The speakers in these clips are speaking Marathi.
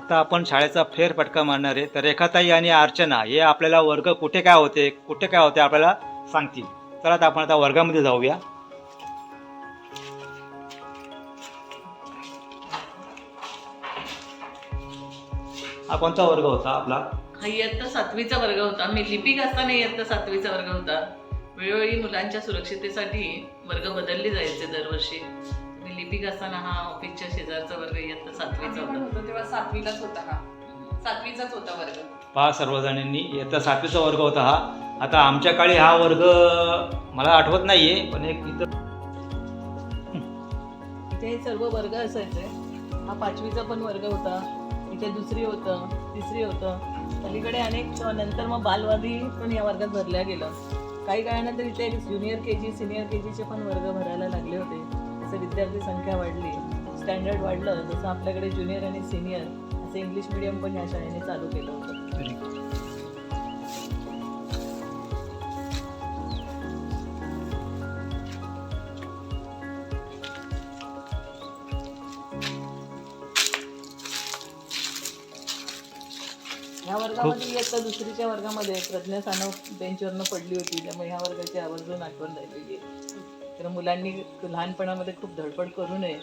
आता आपण शाळेचा फेरफटका मारणार आहे. तर रेखाताई आणि अर्चना हे आपल्याला वर्ग कुठे काय होते कुठे काय होते आपल्याला सांगतील. चला आता आपण आता वर्गामध्ये जाऊया. हा कोणता वर्ग होता आपला? हा इयत्ता सातवीचा वर्ग होता. मी लिपिक असताना इयत्ता सातवीचा वर्ग होता. वेळोवेळी मुलांच्या सुरक्षितेसाठी वर्ग बदलले जायचे दरवर्षी. लिपिक असताना हा ऑफिसच्या शेजारचा वर्ग इयत्ता सातवीचा होता. होतो तेव्हा सातवीलाच होता हा. सातवीचाच होता वर्ग. पहा सर्वजणांनी इयत्ता सातवीचा वर्ग होता हा. आता आमच्या काळी हा वर्ग मला आठवत नाहीये पण एक इथं इथे हे सर्व वर्ग असायचे. हा पाचवीचा पण वर्ग होता. इथे दुसरी होतं तिसरी होतं. अलीकडे अनेक नंतर मग बालवादी पण या वर्गात भरल्या गेलं. काही काळानंतर इथे junior K G senior K जीचे पण वर्ग भरायला लागले होते. जसं विद्यार्थी संख्या वाढली स्टँडर्ड वाढलं जसं आपल्याकडे ज्युनियर आणि सिनियर असं इंग्लिश मिडियम पण या शाळेने चालू केलं होतं. ह्या वर्गामध्ये इयत्ता दुसरीच्या वर्गामध्ये प्रज्ञा सानव बेंचवरनं पडली होती त्यामुळे ह्या वर्गाची आवर्जून आठवण राहिलेली आहे. तर मुलांनी लहानपणामध्ये खूप धडपड करू नये.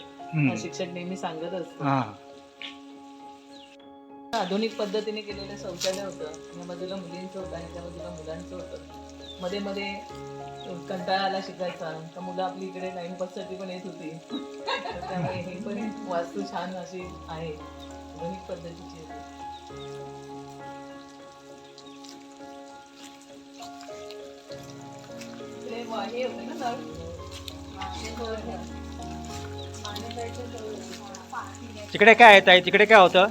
शिक्षक नेहमी सांगत असतो. आधुनिक पद्धतीने केलेलं शौचालय होतं. या बाजूला मुलींचं होतं आणि त्या बाजूला मुलांचं होतं. मध्ये मध्ये कंटाळा आला शिकायचा. तर मुलं आपली इकडे टाइमपाससाठी पण येत होती. त्यामुळे ही पण वास्तू छान अशी आहे. आधुनिक पद्धतीची हे होतं ना? तिकडे काय आहे ताई? तिकडे काय होतं?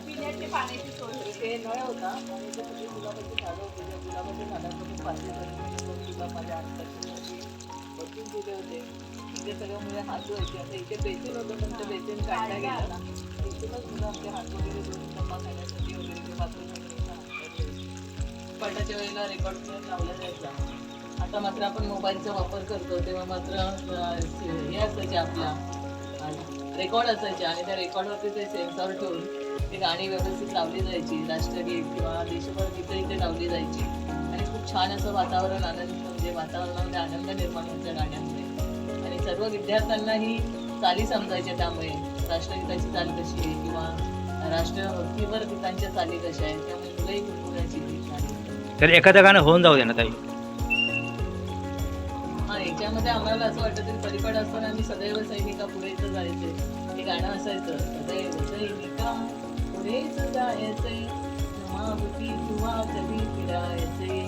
इथे सगळं गेला वेळेला रेकॉर्ड करून लावला जायचा आता मात्र आपण मोबाईलचा वापर करतो तेव्हा मात्र हे असायचे आपला रेकॉर्ड असायचे आणि त्या रेकॉर्डवरती ते सेन्सॉर ठेवून ती गाणी व्यवस्थित लावली जायची राष्ट्रगीत किंवा देशभर गीतं इथे लावली जायची. आणि खूप छान असं वातावरण आनंद म्हणजे वातावरणामध्ये आनंद निर्माण व्हायचा गाण्यामध्ये. आणि सर्व विद्यार्थ्यांनाही चाली समजायच्या त्यामुळे राष्ट्रगीताची चाल कशी आहे किंवा राष्ट्रभक्तीवर गीतांच्या चाली कशा आहेत त्यामुळे मुलंही गुणगुणायची तर एखादं गाणं होऊन जाऊ दे ना ताई. त्यामध्ये आम्हाला असं वाटतं तरी परिपाठ असताना आम्ही सदैव सैनिका पुढेच जायचे हे गाणं असायचं. सदैव सैनिका पुढेच जायचे महाभूती किंवा कधी फिरायचे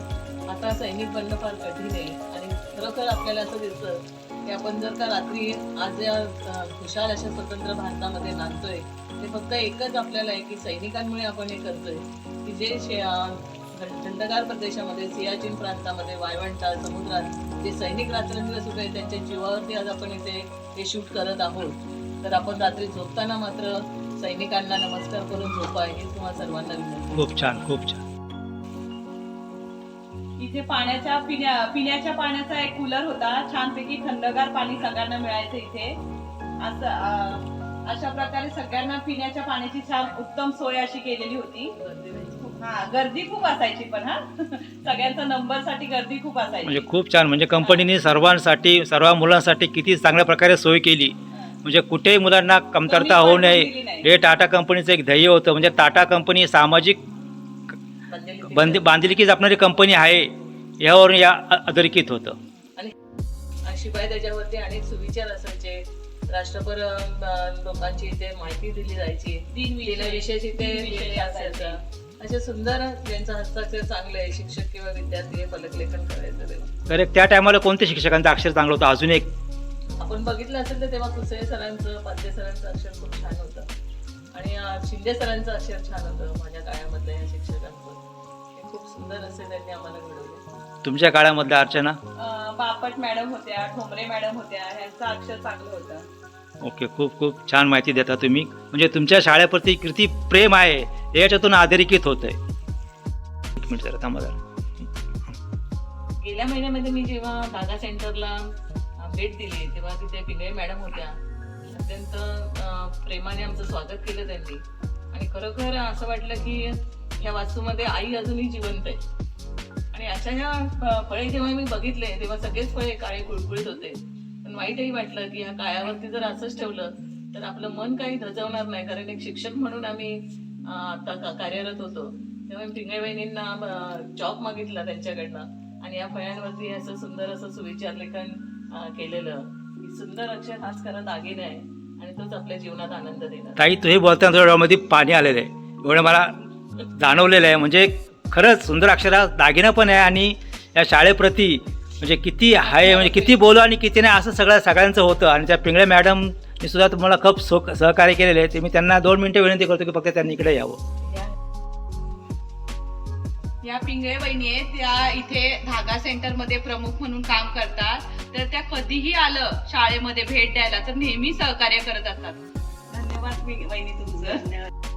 आता सैनिक बनणं फार कठीण आहे. आणि खरोखर आपल्याला असं दिसतं की आपण जर का रात्री आज या खुशाल अशा स्वतंत्र भारतामध्ये नांदतोय ते फक्त एकच आपल्याला आहे की सैनिकांमुळे आपण हे करतोय. की जे थंडगार प्रदेशामध्ये सियाचीन प्रांतामध्ये वाळवंटात समुद्रात जे सैनिक रात्रंदिवस उभे आहेत त्यांच्या जीवावरती आज आपण इथे हे शूट करत आहोत. तर आपण रात्री झोपताना मात्र सैनिकांना नमस्कार करून झोपा हे तुम्हाला सर्वांना विनंती. खूप छान खूप छान. इथे पाण्याच्या पिण्या पिण्याच्या पाण्याचा एक कूलर होता. छानपैकी थंडगार पाणी सगळ्यांना मिळायचं इथे. असं अं, अशा प्रकारे सगळ्यांना पिण्याच्या पाण्याची छान उत्तम सोय अशी केलेली होती. हा गर्दी खूप असायची पण हा. सगळ्यांचा नंबरसाठी गर्दी खूप म्हणजे असायची खूप छान म्हणजे कंपनीने सर्वांसाठी सर्व मुलांसाठी किती चांगल्या प्रकारे सोय केली. म्हणजे कुठेही मुलांना कमतरता होऊ नये. हे टाटा कंपनीचं एक ध्येय होतं. म्हणजे टाटा कंपनी सामाजिक बांधिलकी बंदी बांधिलकी जपणारी कंपनी आहे यावरून या अ- अधोरेखित होतं. आणि शिवाय त्याच्यावरती अनेक सुविचार असायचे. राष्ट्रपर अं, लोकांची इथे माहिती दिली जायची. इथे दिनविषय लिहिले असायचं. असे सुंदर ज्यांचं हस्ताक्षर चांगलं आहे शिक्षक किंवा विद्यार्थी हे फलकलेखन करायचं तेव्हा. त्या टायमाला कोणत्या शिक्षकांचं अक्षर चांगलं होतं? अजून एक. आपण बघितलं असेल तर तेव्हा कुसळे सरांचं पाध्ये सरांचं अक्षर खूप छान होतं. आणि अं, शिंदे सरांचं अक्षर छान होतं माझ्या काळामधल्या या शिक्षकांचं. हे खूप सुंदर असे त्यांनी आम्हाला घडवले. तुमच्या काळामधल्या अर्चना? अं, बापट मॅडम होत्या ठोंबरे मॅडम होत्या ह्यांचं अक्षर चांगलं होतं. ओके खूप खूप छान माहिती देता तुम्ही. म्हणजे तुमच्या शाळेप्रती किती प्रेम आहे हे याच्यातून अधोरेखित होत आहे एक मिनिट जरा थांबा जरा. गेल्या महिन्यामध्ये मी जेव्हा दादा सेंटरला भेट दिली तेव्हा तिथे पिंगळे मॅडम होत्या. अत्यंत प्रेमाने आमचं स्वागत केलं त्यांनी. आणि खरोखर असं वाटलं की ह्या वास्तूमध्ये आई अजूनही जिवंत आहे. आणि अशा ह्या फळे जेव्हा मी बघितले तेव्हा सगळेच फळे काळे कुळकुळीत होते. पण वाईटही वाटलं की ह्या काळ्यावरती जर असंच ठेवलं तर आपलं मन काही धजवणार नाही. कारण एक शिक्षक म्हणून आम्ही आता का- कार्यरत होतो. तेव्हा मी पिंगळे बहिणींना जॉब मागितला त्यांच्याकडनं. आणि या फळ्यांवरती असं सुंदर असं सुविचार लेखन केलेलं. की सुंदर अक्षर हाच खरा दागिने आहे. आणि तोच आपल्या जीवनात आनंद देणार. ताई तुम्ही बोलताना डोळ्यामध्ये पाणी आलेलं आहे. एवढं मला जाणवलेलं आहे. म्हणजे खरंच सुंदर अक्षरा दागिना पण आहे आणि या शाळेप्रती म्हणजे किती आहे म्हणजे किती बोलू आणि किती नाही असं सगळं सगळ्यांचं होतं. आणि त्या पिंगळे मॅडम मी सुद्धा तुम्हाला खूप सो सहकार्य केलेले आहे. ते मी त्यांना दोन मिनटं विनंती करतो की फक्त त्यांनी इकडे यावं. या पिंगळे बहिणी आहेत त्या इथे धागा सेंटरमध्ये प्रमुख म्हणून काम करतात. तर त्या कधीही आलं शाळेमध्ये भेट द्यायला तर नेहमी सहकार्य करत असतात. धन्यवाद बहिणी तुमचं तुमचं.